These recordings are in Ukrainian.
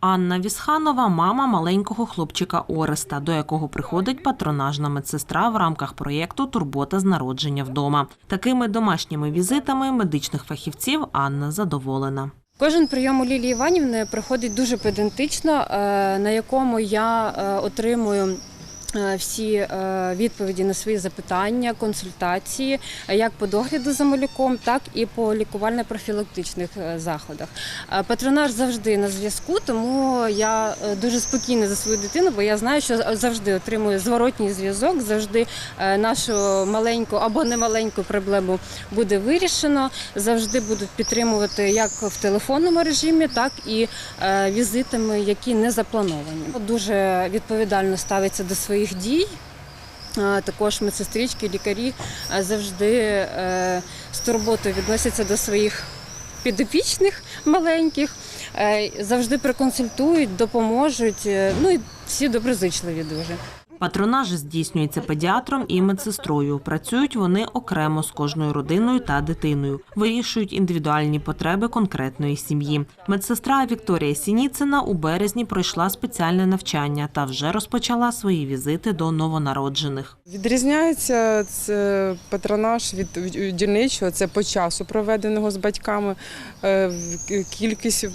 Анна Вісханова мама маленького хлопчика Ореста, до якого приходить патронажна медсестра в рамках проєкту Турбота з народження вдома. Такими домашніми візитами медичних фахівців Анна задоволена. Кожен прийом у Лілії Іванівни проходить дуже педантично, е, на якому я е, отримую. Е, Всі е, відповіді на свої запитання, консультації, е, як по догляду за малюком, так і по лікувально-профілактичних заходах. Патронаж завжди на зв'язку, тому я дуже спокійна за свою дитину, бо я знаю, що завжди отримую зворотній зв'язок, завжди нашу маленьку або немаленьку проблему буде вирішено. Завжди будуть підтримувати як в телефонному режимі, так і візитами, які не заплановані. Дуже відповідально ставиться до своїх дій. Е, Також медсестрички, лікарі завжди е, з турботою відносяться до своїх підопічних маленьких, е, завжди проконсультують, допоможуть. е, Ну і всі доброзичливі дуже. Патронаж здійснюється педіатром і медсестрою. Працюють вони окремо з кожною родиною та дитиною, вирішують індивідуальні потреби конкретної сім'ї. Медсестра Вікторія Сініцина у березні пройшла спеціальне навчання та вже розпочала свої візити до новонароджених. Відрізняється це патронаж від дільничого, це по часу проведеного з батьками, е, кількість,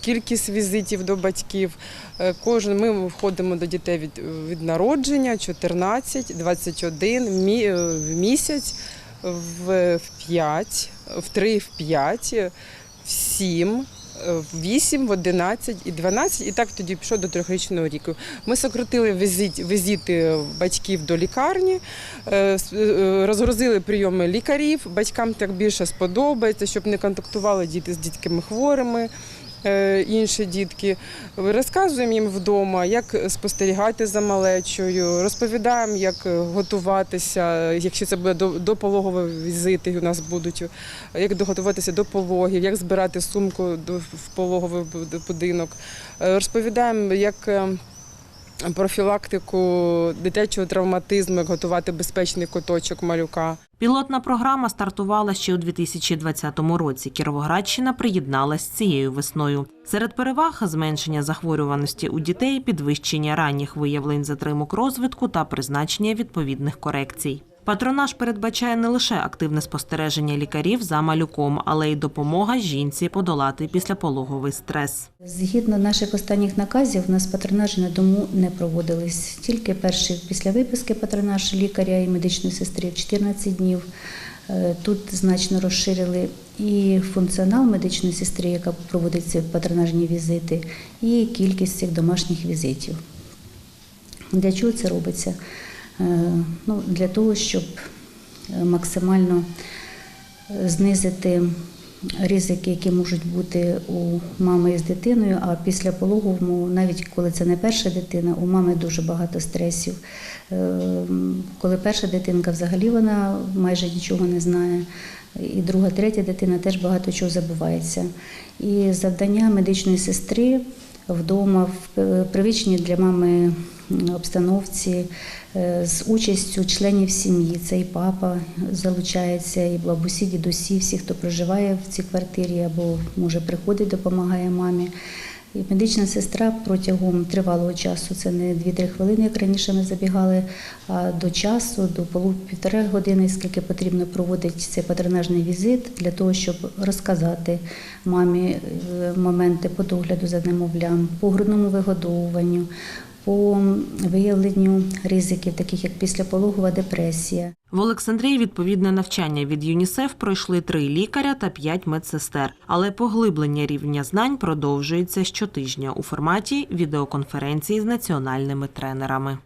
кількість візитів до батьків. Е, Кожен ми входимо до дітей від, від народження 14, 21 мі- е, в місяць, в, в 5, в 3, в 5, в 7. В 8, в 11 і 12, і так тоді пішов до трьохрічного віку. Ми сократили візит, візити батьків до лікарні, е, е, розгрузили прийоми лікарів. Батькам так більше сподобається, щоб не контактували діти з дітками хворими. Е, Інші дітки розказуємо їм вдома, як спостерігати за малечою, розповідаємо, як готуватися, якщо це буде до, до пологові візити, у нас будуть як доготуватися до пологів, як збирати сумку в пологовий будинок. Е, Розповідаємо, як е, профілактику дитячого травматизму, як готувати безпечний куточок малюка. Пілотна програма стартувала ще у 2020 році. Кіровоградщина приєдналась цією весною. Серед переваг зменшення захворюваності у дітей, підвищення ранніх виявлень затримок розвитку та призначення відповідних корекцій. Патронаж передбачає не лише активне спостереження лікарів за малюком, але й допомога жінці подолати післяпологовий стрес. Згідно наших останніх наказів, у нас патронажі на дому не проводились. Тільки перший після виписки патронаж лікаря і медичної сестри в 14 днів. Е, Тут значно розширили і функціонал медичної сестри, яка проводить ці патронажні візити, і кількість цих домашніх візитів. Для чого це робиться? Е, Ну, для того, щоб е, максимально е, знизити ризики, які можуть бути у мами з дитиною, а після пологовому, навіть коли це не перша дитина, у мами дуже багато стресів. Коли перша дитинка взагалі вона майже нічого не знає. І друга, третя дитина теж багато чого забувається. І завдання медичної сестри вдома в привичні привичній для мами обстановці е, з участю членів сім'ї. Це і папа залучається, і бабусі, дідусі, всі, хто проживає в цій квартирі або може приходить, допомагає мамі. Медична сестра протягом тривалого часу, це не 2-3 хвилини, як раніше ми забігали, а до часу, до полу півтори години, скільки потрібно проводить цей патронажний візит для того, щоб розказати мамі е, моменти по догляду за немовлям, по грудному вигодовуванню, по виявленню ризиків, таких як післяпологова депресія. В Олександрії відповідне навчання від ЮНІСЕФ пройшли три лікаря та п'ять медсестер. Але поглиблення рівня знань продовжується щотижня у форматі відеоконференції з національними тренерами.